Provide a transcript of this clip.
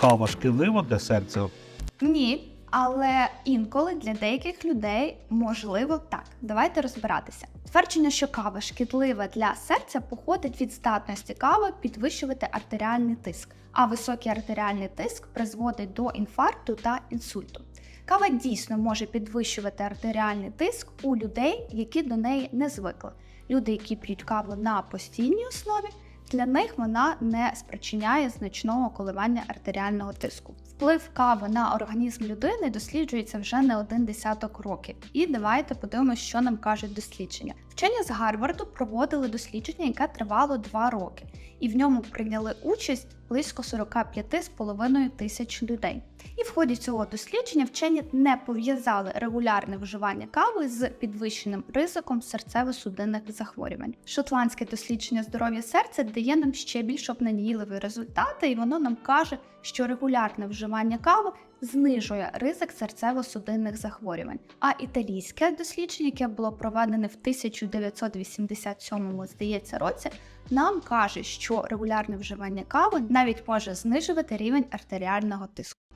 кава шкідлива для серця? Ні, але інколи для деяких людей можливо так. Давайте розбиратися. Твердження, що кава шкідлива для серця, походить від здатності кави підвищувати артеріальний тиск, а високий артеріальний тиск призводить до інфаркту та інсульту. Кава дійсно може підвищувати артеріальний тиск у людей, які до неї не звикли. Люди, які п'ють каву на постійній основі, для них вона не спричиняє значного коливання артеріального тиску. Вплив кави на організм людини досліджується вже не один десяток років. І давайте подивимося, що нам кажуть дослідження. Вчені з Гарварду проводили дослідження, яке тривало 2 роки, і в ньому прийняли участь близько 45,5 тисяч людей. І в ході цього дослідження вчені не пов'язали регулярне вживання кави з підвищеним ризиком серцево-судинних захворювань. Шотландське дослідження здоров'я серця дає нам ще більш обнадійливі результати, і воно нам каже, що регулярне вживання кави знижує ризик серцево-судинних захворювань. А італійське дослідження, яке було проведене в 1987 здається році, нам каже, що регулярне вживання кави навіть може знижувати рівень артеріального тиску.